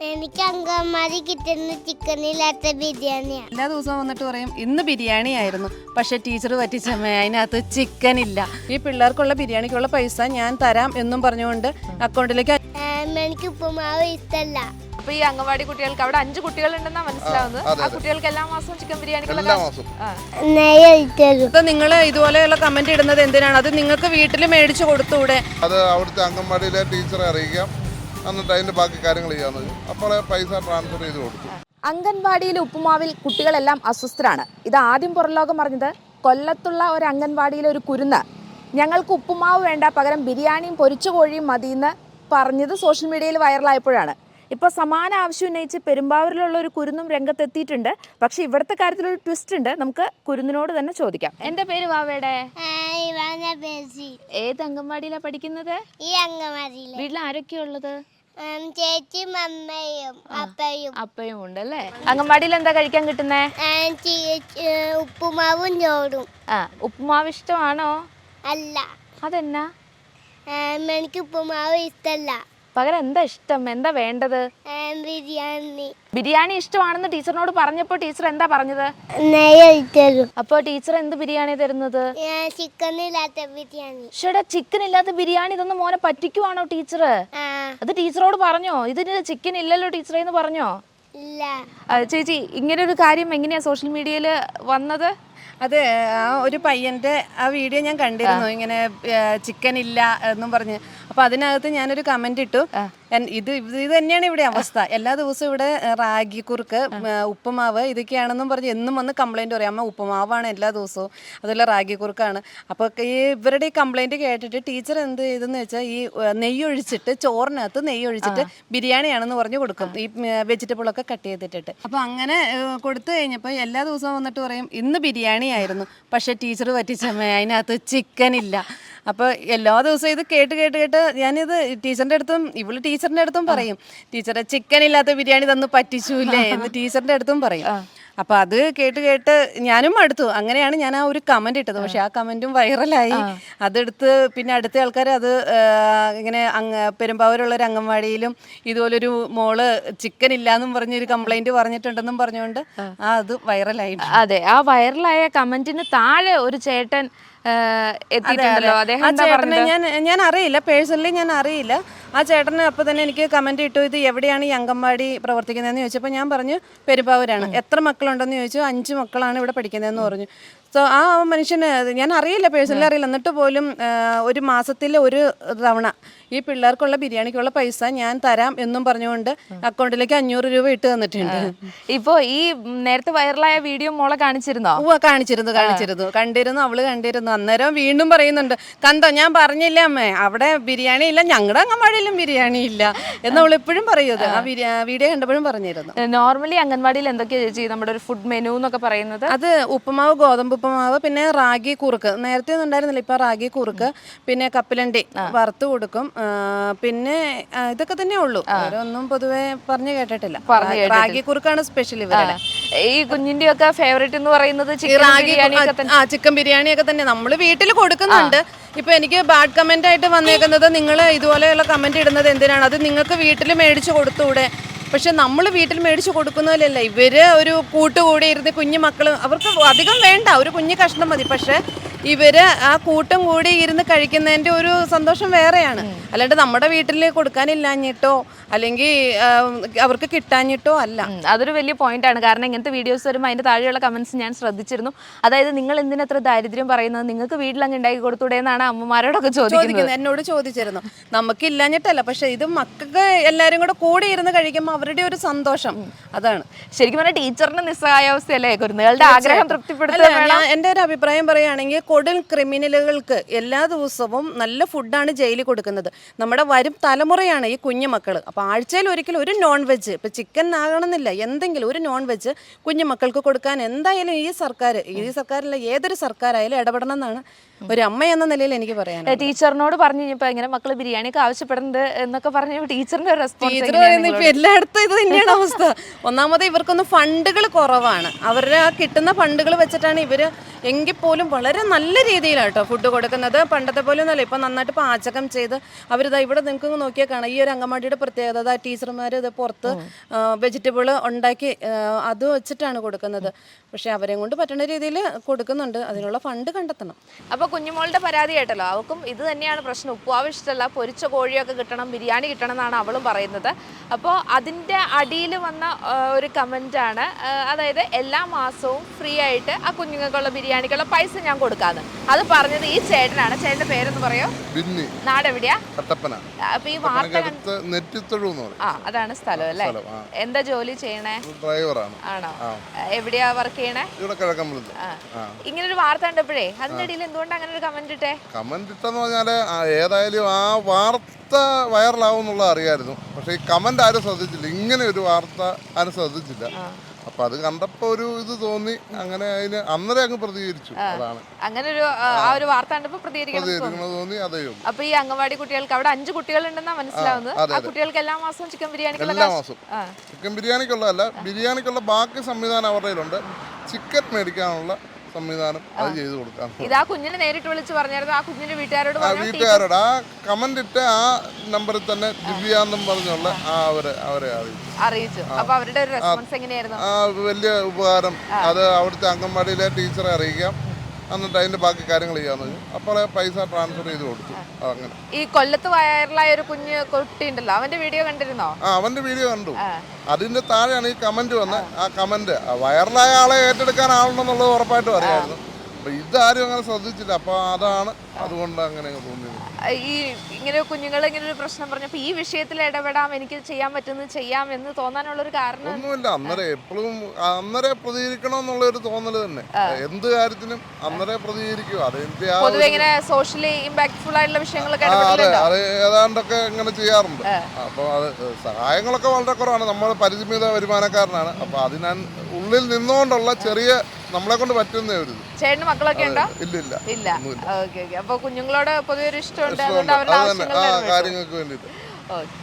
എനിക്ക് അങ്കമാരി കിട്ടുന്ന ചിക്കനില്ലാത്ത ബിരിയാണിയാണ് എല്ലാ ദിവസവും വന്നിട്ട് പറയും ഇന്ന് ബിരിയാണി ആയിരുന്നു. പക്ഷെ ടീച്ചർ പറ്റിച്ചമ്മേ അതിനകത്ത് ചിക്കൻ ഇല്ല ഈ പിള്ളേർക്കുള്ള ബിരിയാണിക്കുള്ള പൈസ ഞാൻ തരാം എന്നും പറഞ്ഞുകൊണ്ട് അക്കൗണ്ടിലേക്ക് എനിക്ക് ഉപ്പുമാവ് ഇഷ്ടല്ല. അപ്പൊ ഈ അംഗൻവാടി കുട്ടികൾക്ക് അവിടെ അഞ്ച് കുട്ടികളുണ്ടെന്നാ മനസ്സിലാവുന്നത്. അതെ, ആ. കുട്ടികൾക്ക് എല്ലാ മാസവും ചിക്കൻ ഇപ്പൊ നിങ്ങൾ ഇതുപോലെയുള്ള കമന്റ് ഇടുന്നത് എന്തിനാണ്? അത് നിങ്ങൾക്ക് വീട്ടിൽ മേടിച്ചു കൊടുത്തൂടെ? അത് അവിടുത്തെ അംഗൻവാടിയിലെ ടീച്ചറെ അറിയിക്കാം. എന്നിട്ട് അതിന്റെ ബാക്കി കാര്യങ്ങൾ ചെയ്യാന്ന് അപ്പോൾ പൈസ ട്രാൻസ്ഫർ ചെയ്ത് കൊടുത്തു. അംഗൻവാടിയിലെ ഉപ്പുമാവിൽ കുട്ടികളെല്ലാം അസ്വസ്ഥരാണ്. ഇത് ആദ്യം പുറലോകം പറഞ്ഞത് കൊല്ലത്തുള്ള ഒരു അംഗൻവാടിയിലെ ഒരു കുരുന്ന്. ഞങ്ങൾക്ക് ഉപ്പുമാവ് വേണ്ട പകരം ബിരിയാണിയും പൊരിച്ച കോഴിയും മതിയെന്ന് പറഞ്ഞത് സോഷ്യൽ മീഡിയയിൽ വൈറലായപ്പോഴാണ്. ഇപ്പോൾ സമാന ആവശ്യം ഉന്നയിച്ച് പെരുമ്പാവൂരിലുള്ള ഒരു കുരുന്നും രംഗത്തെത്തിയിട്ടുണ്ട്. പക്ഷേ ഇവിടുത്തെ കാര്യത്തിലൊരു ട്വിസ്റ്റ് ഉണ്ട്. നമുക്ക് കുരുന്നിനോട് തന്നെ ചോദിക്കാം. എന്റെ പേര് വാവയുടെ ഏത് അംഗൻവാടിയിലാണ് പഠിക്കുന്നത്? ഈ അംഗൻവാടിയിൽ വീട്ടിൽ ആരൊക്കെയാ ഉള്ളത്? ഏം, ചേച്ചിയും അമ്മയും അപ്പയും. അപ്പയും ഉണ്ട് അല്ലേ? അംഗൻവാടിയിൽ എന്താ കഴിക്കാൻ കിട്ടുന്നേ? ഉപ്പുമാവും ചോറും. ആ ഉപ്പുമാവ് ഇഷ്ടമാണോ? അല്ല. അതെന്നാ? എനിക്ക് ഉപ്പുമാവ് ഇഷ്ടല്ല. പകരം എന്താ ഇഷ്ടം? എന്താ വേണ്ടത്? ബിരിയാണി. ബിരിയാണി ഇഷ്ടമാണെന്ന് ടീച്ചറിനോട് പറഞ്ഞപ്പോ ടീച്ചർ എന്താ പറഞ്ഞത്? അപ്പൊ ടീച്ചർ എന്ത് ബിരിയാണി തരുന്നത്? ചിക്കൻ ഇല്ലാത്ത ബിരിയാണി. ഷടാ ചിക്കൻ ഇല്ലാത്ത ബിരിയാണി ഇതൊന്നും മോനെ പറ്റിക്കുവാണോ ടീച്ചർ അത് ടീച്ചറോട് പറഞ്ഞോ? ഇതിന് ചിക്കൻ ഇല്ലല്ലോ ടീച്ചറേ എന്ന് പറഞ്ഞോ? ചേച്ചി ഇങ്ങനെ ഒരു കാര്യം എങ്ങനെയാ സോഷ്യൽ മീഡിയയിൽ വന്നത്? അതെ ആ ഒരു പയ്യന്റെ ആ വീഡിയോ ഞാൻ കണ്ടിരുന്നു. ഇങ്ങനെ ചിക്കൻ ഇല്ല എന്നും പറഞ്ഞ്. അപ്പൊ അതിനകത്ത് ഞാനൊരു കമന്റ് ഇട്ടു. ഇത് ഇത് തന്നെയാണ് ഇവിടെ അവസ്ഥ. എല്ലാ ദിവസവും ഇവിടെ റാഗി കുറുക്ക് ഉപ്പുമാവ് ഇതൊക്കെയാണെന്നും പറഞ്ഞ് എന്നും വന്ന് കംപ്ലൈന്റ് പറയും. അമ്മ ഉപ്പുമാവാണ് എല്ലാ ദിവസവും. അതുപോലെ റാഗി കുറുക്കാണ്. അപ്പൊ ഈ ഇവരുടെ ഈ കംപ്ലൈന്റ് കേട്ടിട്ട് ടീച്ചർ എന്ത് ചെയ്തെന്ന് വെച്ചാൽ ഈ നെയ്യ് ഒഴിച്ചിട്ട് ചോറിനകത്ത് നെയ്യ് ഒഴിച്ചിട്ട് ബിരിയാണിയാണെന്ന് പറഞ്ഞു കൊടുക്കും. ഈ വെജിറ്റബിൾ ഒക്കെ കട്ട് ചെയ്തിട്ടിട്ട്. അപ്പൊ അങ്ങനെ കൊടുത്തു കഴിഞ്ഞപ്പോൾ എല്ലാ ദിവസവും വന്നിട്ട് പറയും ഇന്ന് ബിരിയാണി ആയിരുന്നു പക്ഷെ ടീച്ചർ പറ്റിച്ചമ്മ അതിനകത്ത് ചിക്കൻ ഇല്ല. അപ്പോൾ എല്ലാ ദിവസവും ഇത് കേട്ട് കേട്ട് കേട്ട് ഞാനിത് ടീച്ചറിന്റെ അടുത്തും ഇവൾ ടീച്ചറിന്റെ അടുത്തും പറയും ടീച്ചറെ ചിക്കൻ ഇല്ലാത്ത ബിരിയാണി തന്നു പറ്റിച്ചൂല്ലേ? എന്ന് ടീച്ചറിന്റെ അടുത്തും പറയും. അപ്പൊ അത് കേട്ട് കേട്ട് ഞാനും അടുത്തു അങ്ങനെയാണ് ഞാൻ ആ ഒരു കമന്റ് ഇട്ടത്. പക്ഷെ ആ കമന്റും വൈറലായി അതെടുത്ത് പിന്നെ അടുത്ത ആൾക്കാർ അത് ഇങ്ങനെ അങ്ങ് പെരുമ്പാവൂരുള്ള ഒരു അംഗൻവാടിയിലും ഇതുപോലൊരു മോൾ ചിക്കൻ ഇല്ലാന്നും പറഞ്ഞൊരു കംപ്ലൈന്റ് പറഞ്ഞിട്ടുണ്ടെന്നും പറഞ്ഞുകൊണ്ട് ആ. അത് വൈറലായി അതെ. ആ വൈറലായ കമന്റിന് താഴെ ഒരു ചേട്ടൻ എത്തിയിട്ടുണ്ടല്ലോ. ആ ചേട്ടനെ ഞാൻ ഞാൻ അറിയില്ല. പേഴ്സണലി ഞാൻ അറിയില്ല. ആ ചേട്ടന് അപ്പൊ തന്നെ എനിക്ക് കമന്റ് ഇട്ടു ഇത് എവിടെയാണ് ഈ അംഗൻവാടി പ്രവർത്തിക്കുന്നതെന്ന് ചോദിച്ചപ്പോൾ ഞാൻ പറഞ്ഞു പെരുമ്പാവൂരാണ്. എത്ര മക്കളുണ്ടെന്ന് ചോദിച്ചു? അഞ്ച് മക്കളാണ് ഇവിടെ പഠിക്കുന്നതെന്ന് പറഞ്ഞു. സോ ആ മനുഷ്യന് ഞാൻ അറിയില്ല പേഴ്സണലി അറിയില്ല. എന്നിട്ട് പോലും ഒരു മാസത്തിൽ ഒരു തവണ ഈ പിള്ളേർക്കുള്ള ബിരിയാണിക്കുള്ള പൈസ ഞാൻ തരാം എന്നും പറഞ്ഞുകൊണ്ട് അക്കൗണ്ടിലേക്ക് അഞ്ഞൂറ് രൂപ ഇട്ട് തന്നിട്ടുണ്ട്. ഇപ്പോ ഈ നേരത്തെ വൈറലായ വീഡിയോ മോളെ കാണിച്ചിരുന്നോ? ഓ കാണിച്ചിരുന്നു കാണിച്ചിരുന്നു. കണ്ടിരുന്നു അവൾ കണ്ടിരുന്നു. അന്നേരം വീണ്ടും പറയുന്നുണ്ട് കണ്ടോ ഞാൻ പറഞ്ഞില്ല അമ്മേ അവിടെ ബിരിയാണി ഇല്ല ഞങ്ങളുടെ അംഗൻവാടിയിലും ബിരിയാണി ഇല്ല. എന്ന് അവൾ എപ്പോഴും പറയുന്നത് ആ. വീഡിയോ കണ്ടപ്പോഴും പറഞ്ഞിരുന്നു. നോർമലി അംഗൻവാടിയിൽ എന്തൊക്കെയാ ചേച്ചി നമ്മുടെ ഒരു ഫുഡ് മെനു എന്നൊക്കെ പറയുന്നത്? അത് ഉപ്പുമാവ് ഗോതമ്പ് ഉപ്പുമാവ് പിന്നെ റാഗി കുറുക്ക്. നേരത്തെ ഒന്നും ഉണ്ടായിരുന്നില്ല ഇപ്പം റാഗി കുറുക്ക് പിന്നെ കപ്പിലണ്ടി വറുത്ത് കൊടുക്കും. പിന്നെ ഇതൊക്കെ തന്നെ ഉള്ളൂ. ഒന്നും പൊതുവേ പറഞ്ഞു കേട്ടിട്ടില്ല. റാഗി കുറുക്കാണ് സ്പെഷ്യൽ ഇവരുടെ. ഈ കുഞ്ഞിന്റെ ഒക്കെ ഫേവറേറ്റ് എന്ന് പറയുന്നത് ആ ചിക്കൻ ബിരിയാണി ഒക്കെ തന്നെ. നമ്മൾ വീട്ടിൽ കൊടുക്കുന്നുണ്ട്. ഇപ്പൊ എനിക്ക് ബാഡ് കമന്റ് ആയിട്ട് വന്നേക്കുന്നത് നിങ്ങൾ ഇതുപോലെയുള്ള കമന്റ് ഇടുന്നത് എന്തിനാണ്? അത് നിങ്ങൾക്ക് വീട്ടിൽ മേടിച്ചു കൊടുത്തൂടെ? പക്ഷെ നമ്മൾ വീട്ടിൽ മേടിച്ചു കൊടുക്കുന്നതിലല്ല ഇവർ ഒരു കൂട്ടുകൂടി ഇരുന്ന് കുഞ്ഞു മക്കൾ അവർക്ക് അധികം വേണ്ട ഒരു കുഞ്ഞു കഷ്ണം മതി. പക്ഷെ ഇവർ ആ കൂട്ടം കൂടി ഇരുന്ന് കഴിക്കുന്നതിന്റെ ഒരു സന്തോഷം വേറെയാണ്. അല്ലാണ്ട് നമ്മുടെ വീട്ടിൽ കൊടുക്കാനില്ലാഞ്ഞിട്ടോ അല്ലെങ്കിൽ അവർക്ക് കിട്ടാഞ്ഞിട്ടോ അല്ല. അതൊരു വലിയ പോയിന്റ് ആണ്. കാരണം ഇങ്ങനത്തെ വീഡിയോസ് വരുമ്പോൾ അതിന്റെ താഴെയുള്ള കമന്റ്സ് ഞാൻ ശ്രദ്ധിച്ചിരുന്നു. അതായത് നിങ്ങൾ എന്തിനത്ര ദാരിദ്ര്യം പറയുന്നത്? നിങ്ങൾക്ക് വീട്ടിലങ്ങ് ഉണ്ടാക്കി കൊടുത്തൂടെ എന്നാണ് അമ്മമാരോടൊക്കെ ചോദിക്കുന്നത്. എന്നോട് ചോദിച്ചിരുന്നു. നമുക്ക് ഇല്ലാഞ്ഞിട്ടല്ല പക്ഷെ ഇത് മക്കൾക്ക് എല്ലാവരും കൂടെ കൂടി ഇരുന്ന് കഴിക്കുമ്പോൾ അവരുടെ ഒരു സന്തോഷം. അതാണ്. ശരിക്കും പറഞ്ഞാൽ ടീച്ചറിന്റെ നിസ്സഹായാവസ്ഥയല്ലേ? കുരുന്നുകളുടെ ആഗ്രഹം വേണം. എന്റെ ഒരു അഭിപ്രായം പറയുകയാണെങ്കിൽ കൊടും ക്രിമിനലുകൾക്ക് എല്ലാ ദിവസവും നല്ല ഫുഡാണ് ജയിലിൽ കൊടുക്കുന്നത്. നമ്മുടെ വരും തലമുറയാണ് ഈ കുഞ്ഞുമക്കൾ അപ്പോൾ ആഴ്ചയിൽ ഒരിക്കലും ഒരു നോൺ വെജ് ഇപ്പം ചിക്കൻ ആകണമെന്നില്ല. എന്തെങ്കിലും ഒരു നോൺ വെജ് കുഞ്ഞുമക്കൾക്ക് കൊടുക്കാൻ എന്തായാലും ഈ സർക്കാർ ഈ സർക്കാരിലെ ഏതൊരു സർക്കാരായാലും ഇടപെടണം എന്നാണ് ഒരു അമ്മ എന്ന നിലയിൽ എനിക്ക് പറയാൻ ടീച്ചറിനോട് പറഞ്ഞു കഴിഞ്ഞപ്പോൾ ഇങ്ങനെ മക്കൾ ബിരിയാണിയൊക്കെ ആവശ്യപ്പെടുന്നത് ആവശ്യപ്പെടുന്നുണ്ട് എന്നൊക്കെ പറഞ്ഞു ടീച്ചറിന്റെ ടീച്ചർ റെസ്പോൺസ് പറയുന്നത് ഇപ്പൊ എല്ലായിടത്തും ഇത് തന്നെയാണ് അവസ്ഥ. ഒന്നാമത് ഇവർക്കൊന്നും ഫണ്ടുകൾ കുറവാണ്. അവരുടെ ആ കിട്ടുന്ന ഫണ്ടുകൾ വെച്ചിട്ടാണ് ഇവർ എങ്കിൽ പോലും വളരെ നല്ല രീതിയിലാണ് കേട്ടോ ഫുഡ് കൊടുക്കുന്നത്. പണ്ടത്തെ പോലെ ഒന്നുമല്ല. ഇപ്പം നന്നായിട്ട് പാചകം ചെയ്ത് അവരിതാ ഇവിടെ നിങ്ങൾക്ക് നോക്കിയാൽ കാണാം. ഈ ഒരു അങ്കമാടിയുടെ പ്രത്യേകത ടീച്ചർമാർ ഇത് പുറത്ത് വെജിറ്റബിൾ ഉണ്ടാക്കി അത് വെച്ചിട്ടാണ് കൊടുക്കുന്നത്. പക്ഷേ അവരെ കൊണ്ട് പറ്റുന്ന രീതിയിൽ കൊടുക്കുന്നുണ്ട്. അതിനുള്ള ഫണ്ട് കണ്ടെത്തണം. അപ്പോൾ കുഞ്ഞുമോളുടെ പരാതി കേട്ടല്ലോ. അവൾക്കും ഇത് തന്നെയാണ് പ്രശ്നം. ഉപ്പുവാവ് ഇഷ്ടമല്ല പൊരിച്ച കോഴിയൊക്കെ കിട്ടണം ബിരിയാണി കിട്ടണം എന്നാണ് അവളും പറയുന്നത്. അപ്പോൾ അതിന്റെ അടിയിൽ വന്ന ഒരു കമന്റാണ് അതായത് എല്ലാ മാസവും ഫ്രീ ആയിട്ട് ആ കുഞ്ഞുങ്ങൾക്കുള്ള ബിരിയാണിക്കുള്ള പൈസ ഞാൻ കൊടുക്കാന്ന് അത് പറഞ്ഞത് ഈ ചേട്ടനാണ്. ചേട്ടന്റെ പേരെന്ന് പറയോ? ബിന്നി. നാടെവിടെയാ? കട്ടപ്പന. അപ്പൊ ഈ വാർത്ത നെറ്റിത്തൊഴു ആ അതാണ് സ്ഥലം അല്ലേ? എന്താ ജോലി ചെയ്യണേ? ഡ്രൈവറാണ്. ആണോ? എവിടെയാ വർക്ക് ചെയ്യണേ? ഇവിടെ കിഴക്കമ്പലത്ത്. ഇങ്ങനെ ഒരു വാർത്ത കണ്ടപ്പോഴേ അതിന്റെ ഇടയിൽ എന്തുകൊണ്ട് അങ്ങനെ ഒരു കമന്റ് ഇട്ടേ? കമന്റ് ഇട്ടെന്ന് പറഞ്ഞാൽ ഏതായാലും ആ വാർത്ത വൈറലാവും എന്നുള്ളത് അറിയായിരുന്നു. പക്ഷെ ഈ കമന്റ് ആരും ശ്രദ്ധിച്ചില്ല. ഇങ്ങനെ ഒരു വാർത്ത ആരും ശ്രദ്ധിച്ചില്ല. അപ്പൊ അത് കണ്ടപ്പോ ഒരു ഇത് തോന്നി. അങ്ങനെ അതിന് അന്നേരം അങ്ങ് പ്രതികരിച്ചു. അതാണ്. അങ്ങനെ ഒരു ആ, ആ. ഒരു വാർത്ത കണ്ടപ്പോ പ്രതികരിക്കണം തോന്നി. അതേ ഉള്ളൂ. അപ്പൊ ഈ അംഗൻവാടി കുട്ടികൾക്ക് അവിടെ അഞ്ച് കുട്ടികളുണ്ടെന്നാ മനസ്സിലാവുന്നത്. അതെ, ആ കുട്ടികൾക്ക് എല്ലാ മാസവും ചിക്കൻ ബിരിയാണി എല്ലാ കാശ് മാസവും. ആ. ചിക്കൻ ബിരിയാണിക്കുള്ളതല്ല ബിരിയാണിക്കുള്ള ബാക്കി സംവിധാനം അവരുടെ കയ്യിലുണ്ട്. ചിക്കൻ മേടിക്കാനുള്ള സംവിധാനം അത് ചെയ്തു കൊടുക്കാം. ഇത് ആ കുഞ്ഞിനെ നേരിട്ട് വിളിച്ച് പറഞ്ഞായിരുന്നു. ആ കുഞ്ഞിന്റെ വീട്ടുകാരോട് ആ പറഞ്ഞു വീട്ടുകാരോട് ആ കമന്റ് ഇട്ട ആ നമ്പറിൽ തന്നെ ദിവ്യ എന്നും പറഞ്ഞുള്ള ആ അവരെ അവരെ അറിയിച്ചു. അറിയിച്ചു. അപ്പൊ അവരുടെ ഒരു റെസ്പോൺസ് എങ്ങനെയായിരുന്നു? ആ വലിയ ഉപകാരം. അത് അവിടുത്തെ അംഗൻവാടിയിലെ ടീച്ചറെ അറിയിക്കാം. എന്നിട്ട് അതിന്റെ ബാക്കി കാര്യങ്ങൾ ചെയ്യാന്ന് അപ്പോൾ പൈസ ട്രാൻസ്ഫർ ചെയ്ത് കൊടുത്തു. അങ്ങനെ. ഈ കൊല്ലത്ത് വയറിലായ ഒരു കുഞ്ഞ് കുട്ടി ഉണ്ടല്ലോ അവന്റെ വീഡിയോ കണ്ടിരുന്നോ? ആ അവന്റെ വീഡിയോ കണ്ടു. അതിന്റെ താഴെയാണ് ഈ കമന്റ് വന്നത് ആ കമന്റ് വയറിലായ ആളെ ഏറ്റെടുക്കാൻ ആളുണ്ടെന്നുള്ളത് ഉറപ്പായിട്ടും അറിയായിരുന്നു. അപ്പൊ ഇതാരും അങ്ങനെ ശ്രദ്ധിച്ചില്ല. അപ്പൊ അതാണ് അതുകൊണ്ട് അങ്ങനെ അങ്ങ് തോന്നിയത്. ഈ ഇങ്ങനെ കുഞ്ഞുങ്ങൾ ഇങ്ങനെ ഒരു പ്രശ്നം പറഞ്ഞപ്പോ ഈ വിഷയത്തിൽ ഇടപെടാം എനിക്ക് ചെയ്യാൻ പറ്റുന്നത് ചെയ്യാം എന്ന് തോന്നാനുള്ള ഒരു കാരണം ഒന്നുമില്ല. അന്നേരം എപ്പോഴും അന്നേരം പ്രതികരിക്കണം എന്നുള്ള ഒരു തോന്നൽ തന്നെ. എന്ത് കാര്യത്തിനും അന്നേരം പ്രതികരിക്കും ആ പൊതുവെ ഇങ്ങനെ സോഷ്യലി ഇമ്പാക്ട്ഫുൾ ആയിട്ടുള്ള വിഷയങ്ങളൊക്കെ അതെ. അത് ഏതാണ്ടൊക്കെ ഇങ്ങനെ ചെയ്യാറുണ്ട്. അപ്പൊ അത് സഹായങ്ങളൊക്കെ വളരെ കുറവാണ്. നമ്മൾ പരിമിത വരുമാനക്കാരനാണ്. അപ്പൊ അതിനാൻ ഉള്ളിൽ നിന്നുകൊണ്ടുള്ള ചെറിയ നമ്മളെ കൊണ്ട് പറ്റുന്നേ ഒരു ചേട്ടന് മക്കളൊക്കെ ഉണ്ടോ? ഇല്ല ഇല്ല. ഇല്ല. Okay okay. അപ്പൊ കുഞ്ഞുങ്ങളോട് പൊതുവെ ഒരു ഇഷ്ടമുണ്ട്. അതുകൊണ്ട് അവരുടെ കാര്യങ്ങൾക്ക് വേണ്ടിയിട്ട്. ഓക്കെ.